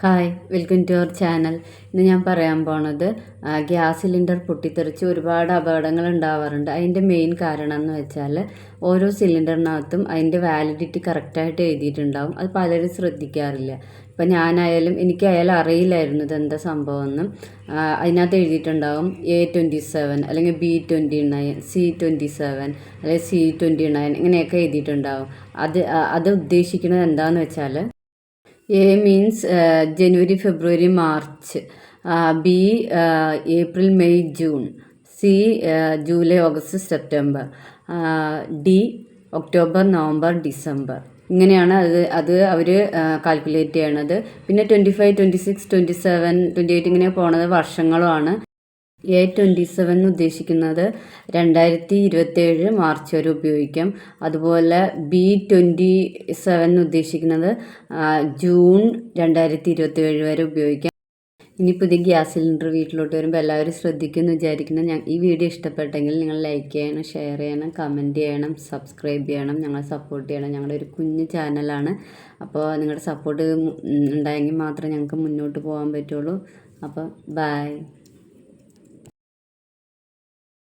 Hi welcome to our channel. ഇന്ന് ഞാൻ പറയാൻ പോണത് ഗ്യാസ് സിലിണ്ടർ പൊട്ടിത്തെറിച്ച് ഒരുപാട് അപകടങ്ങൾ ഉണ്ടാവാറുണ്ട്. അതിന്റെ മെയിൻ കാരണം എന്ന് വെച്ചാൽ ഓരോ സിലിണ്ടറിനകത്തും അതിന്റെ വാലിഡിറ്റി കറക്റ്റായിട്ട് എഴുതിയിട്ടുണ്ടാവും. അത് പലരും ശ്രദ്ധിക്കാറില്ല. ഇപ്പം ഞാനായാലും എനിക്കായാലും അറിയില്ലായിരുന്നു ഇതെന്താ സംഭവമെന്നും. അതിനകത്ത് എഴുതിയിട്ടുണ്ടാവും എ ട്വന്റി സെവൻ അല്ലെങ്കിൽ B twenty nine C twenty seven അല്ലെങ്കിൽ സി ട്വന്റി നയൻ ഇങ്ങനെയൊക്കെ എഴുതിയിട്ടുണ്ടാവും. അത് അത് ഉദ്ദേശിക്കുന്നത് എന്താണെന്ന് വെച്ചാൽ A means January February March B April May June C July August September D October November December ഇങ്ങനെയാണ് അത് അത് അവർ കാൽക്കുലേറ്റ് ചെയ്യണത്. പിന്നെ twenty five twenty six twenty seven twenty eight ഇങ്ങനെ പോണത് വർഷങ്ങളുമാണ് എ ട്വന്റി സെവൻ ഉദ്ദേശിക്കുന്നത് രണ്ടായിരത്തി ഇരുപത്തേഴ് മാർച്ച് വരെ ഉപയോഗിക്കാം. അതുപോലെ ബി ട്വന്റി സെവൻ ഉദ്ദേശിക്കുന്നത് ജൂൺ രണ്ടായിരത്തി ഇരുപത്തേഴ് വരെ ഉപയോഗിക്കാം. ഇനി പുതിയ ഗ്യാസ് സിലിണ്ടർ വീട്ടിലോട്ട് വരുമ്പോൾ എല്ലാവരും ശ്രദ്ധിക്കുമെന്ന് വിചാരിക്കുന്നു. ഞാൻ ഈ വീഡിയോ ഇഷ്ടപ്പെട്ടെങ്കിൽ നിങ്ങൾ ലൈക്ക് ചെയ്യണം ഷെയർ ചെയ്യണം കമന്റ് ചെയ്യണം സബ്സ്ക്രൈബ് ചെയ്യണം ഞങ്ങളെ സപ്പോർട്ട് ചെയ്യണം. ഞങ്ങളുടെ ഒരു കുഞ്ഞു ചാനലാണ് അപ്പോൾ നിങ്ങളുടെ സപ്പോർട്ട് ഉണ്ടായെങ്കിൽ മാത്രമേ ഞങ്ങൾക്ക് മുന്നോട്ട് പോകാൻ പറ്റുള്ളൂ. അപ്പോൾ ബൈ